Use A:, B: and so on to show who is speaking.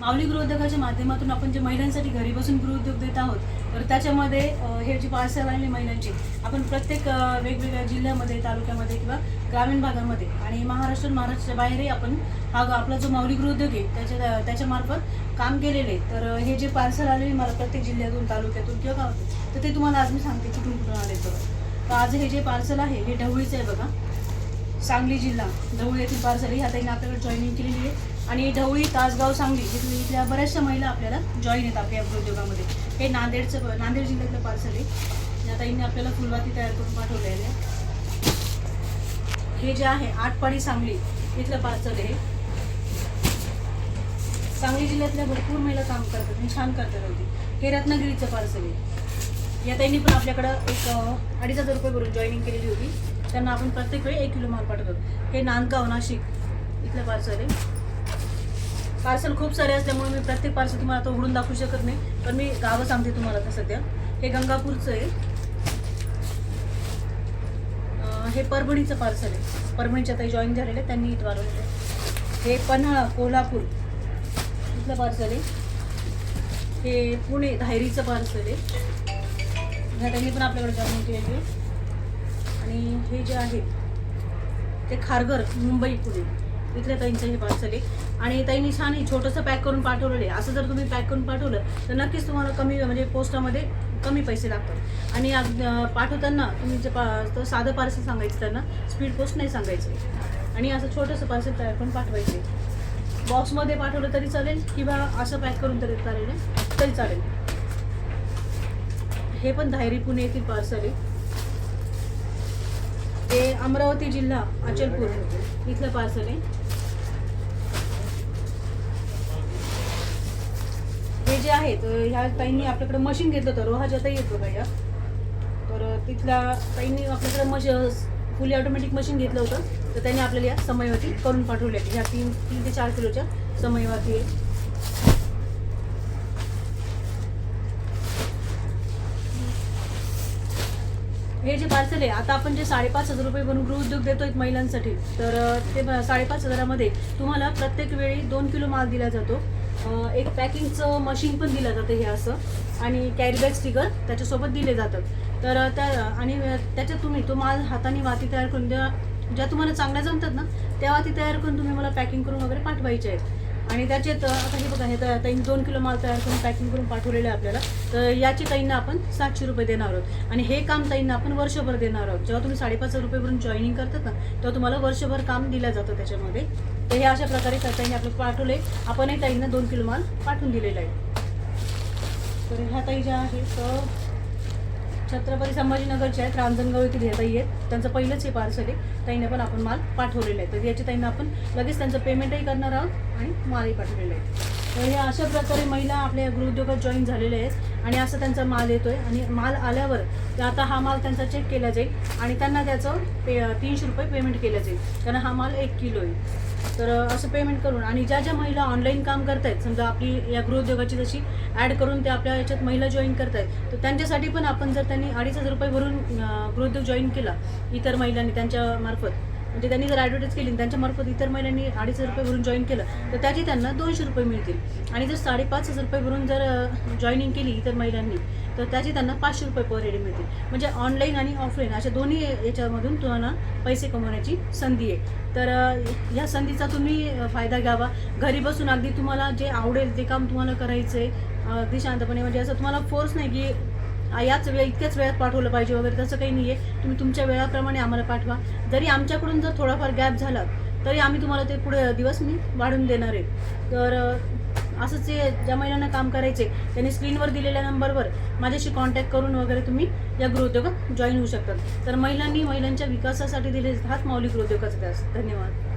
A: माऊली गृहोद्योगाच्या माध्यमातून आपण जे महिलांसाठी घरी बसून गृहोद्योग देत आहोत तर त्याच्यामध्ये हे जे पार्सल आलेले महिलांचे आपण प्रत्येक वेगवेगळ्या जिल्ह्यामध्ये तालुक्यामध्ये किंवा ग्रामीण भागामध्ये आणि महाराष्ट्र महाराष्ट्राच्या बाहेरही आपण हा ग- आपला जो माऊली गृहोद्योग आहे त्याच्या त्याच्यामार्फत काम केलेले आहे. तर हे जे पार्सल आलेले मला प्रत्येक जिल्ह्यातून तालुक्यातून किंवा गावातून तर ते तुम्हाला आज मी सांगते कुठून कुठून आले तर आज हे जे पार्सल आहे हे ढवळीचं आहे बघा. सांगली जिल्हा ढवळी येथील पार्सल ह्या आता आपल्याकडे जॉईनिंग केलेली आहे. आणि ढवळी तासगाव सांगली इथल्या इथल्या बऱ्याचशा महिला आपल्याला जॉईन येतात आपल्या उद्योगामध्ये. हे नांदेडचं नांदेड जिल्ह्यातलं पार्सल आहे. आता ताईंनी आपल्याला फुलवाती तयार करून पाठवलेलं आहे हे जे आहे आठपाडी सांगली इथलं पार्सल आहे सांगली जिल्ह्यातल्या भरपूर महिला काम करतात आणि छान करतात होती हे रत्नागिरीचं पार्सल आहे. या ताईंनी पण आपल्याकडं एक अडीच हजार रुपये भरून जॉईनिंग केलेली होती. त्यांना आपण प्रत्येक वेळी एक किलो माल पाठवतो. हे नांदगाव नाशिक इथलं पार्सल आहे. पार्सल खूप सारे असल्यामुळे मी प्रत्येक पार्सल तुम्हाला आता उघडून दाखवू शकत नाही पण मी गावं सांगते तुम्हाला आता सध्या. हे गंगापूरचं आहे. हे परभणीचं पार्सल आहे. परभणीच्या ताई जॉईन झालेले त्यांनी इथं वाढवलेलं आहे. हे पन्हाळा कोल्हापूर इथलं पार्सल आहे. हे पुणे धायरीचं पार्सल आहे. ह्या त्यांनी पण आपल्याकडे जॉईन केलेली आहे. आणि हे जे आहे ते खारघर मुंबई पुणे. इथल्या ताईंचं हे पार्सल आहे. आणि ताईंनी छान छोटंसं पॅक करून पाठवलेलं आहे. असं जर तुम्ही पॅक करून पाठवलं तर नक्कीच तुम्हाला कमी म्हणजे पोस्टामध्ये कमी पैसे लागतात. आणि पाठवताना तुम्ही जे पा तर साधं पार्सल सांगायचं त्यांना स्पीड पोस्ट नाही सांगायचं. आणि असं छोटंसं पार्सल तयार करून पाठवायचे बॉक्समध्ये पाठवलं तरी चालेल किंवा असं पॅक करून तरी चालेल तरी चालेल. हे पण धायरी पुणे येथील पार्सल आहे. ते अमरावती जिल्हा अचलपूर इथलं पार्सल आहे. जे आहे तर ह्या ताईंनी आपल्याकडे मशीन घेतलं होतं रोहा ताई येतो का तर तिथल्या ताईंनी आपल्याकडे मश फुली ऑटोमॅटिक मशीन घेतलं होतं. तर त्यांनी आपल्याला या समयवती करून पाठवले ह्या तीन तीन ते चार किलोच्या समयवती हे जे पार्सल आहे आता आपण जे साडेपाच हजार रुपये बनवून गृहउद्योग एक महिलांसाठी तर ते साडेपाच हजारामध्ये तुम्हाला प्रत्येक वेळी दोन किलो माल दिला जातो. एक पॅकिंगचं मशीन पण दिलं जातं हे असं आणि कॅरीबॅग स्टिकर त्याच्यासोबत दिले जातात. तर त्या आणि त्याच्यात तुम्ही तो माल हाताने वाती तयार करून ज्या ज्या तुम्हाला चांगल्या जमतात ना त्या वाती तयार करून तुम्ही मला पॅकिंग करून वगैरे पाठवायचे आहेत. आणि त्याचे आता हे बघा हे तर ताईन दोन किलो माल तयार करून पॅकिंग करून पाठवलेलं आहे आपल्याला. तर याची ताईंना आपण सातशे रुपये देणार आहोत. आणि हे काम ताईंना आपण वर्षभर देणार आहोत. जेव्हा तुम्ही साडेपाच रुपयेवरून जॉईनिंग करतात ना तेव्हा तुम्हाला वर्षभर काम दिलं जातं त्याच्यामध्ये. तर हे अशा प्रकारे ताईंनी आपलं पाठवले आपणही ताईंना दोन किलो माल पाठवून दिलेला आहे. तर ह्या ताई ज्या आहेत तर छत्रपती संभाजीनगरचे आहेत रांजणगाव येथील हे ताई आहेत. त्यांचं पहिलंच हे पार्सल आहे. ताईने पण आपण माल पाठवलेला आहे. तर याची ताईंना आपण लगेच त्यांचं पेमेंटही करणार आहोत आणि मालही पाठवलेला आहे. तर हे अशा प्रकारे महिला आपल्या या गृहउद्योगात जॉईन झालेल्या आहेत आणि असं त्यांचा माल येतोय. आणि माल आल्यावर ते आता हा माल त्यांचा चेक केला जाईल आणि त्यांना त्याचं पे तीनशे रुपये पेमेंट केलं जाईल. कारण हा माल एक किलो आहे. तर असं पेमेंट करून आणि ज्या ज्या महिला ऑनलाईन काम करतायत समजा आपली या गृहउद्योगाची जशी ॲड करून ते आपल्या याच्यात महिला जॉईन करतायत तर त्यांच्यासाठी पण आपण जर त्यांनी अडीच हजार रुपये भरून गृहउद्योग जॉईन केला इतर महिलांनी त्यांच्या मार्फत म्हणजे त्यांनी जर ॲडव्हर्टाईज केली आणि त्यांच्या मार्फत इतर महिलांनी अडीच हजार रुपये भरून जॉईन केलं तर त्याची त्यांना दोनशे रुपये मिळतील. आणि जर साडेपाच हजार रुपये भरून जर जॉईनिंग केली इतर महिलांनी तर त्याची त्यांना पाचशे रुपये पर हेड मिळतील. म्हणजे ऑनलाईन आणि ऑफलाईन अशा दोन्ही याच्यामधून तुम्हाला पैसे कमवण्याची संधी आहे. तर ह्या संधीचा तुम्ही फायदा घ्यावा. घरी बसून अगदी तुम्हाला जे आवडेल ते काम तुम्हाला करायचं आहे अगदी शांतपणे म्हणजे असं तुम्हाला फोर्स नाही की याच वेळ इतक्याच वेळात पाठवलं पाहिजे वगैरे तसं काही नाही आहे तुम्ही तुमच्या वेळाप्रमाणे आम्हाला पाठवा. जरी आमच्याकडून जर थोडाफार गॅप झाला तरी आम्ही तुम्हाला ते पुढे दिवस मी वाढून देणार आहे. तर असंच जे ज्या महिलांना काम करायचे त्यांनी स्क्रीनवर दिलेल्या नंबरवर माझ्याशी कॉन्टॅक्ट करून वगैरे तुम्ही या गृहोद्योगात जॉईन होऊ शकतात तर महिलांनी महिलांच्या विकासासाठी दिले हाच माऊली गृहोद्योगाचा त्यास. धन्यवाद.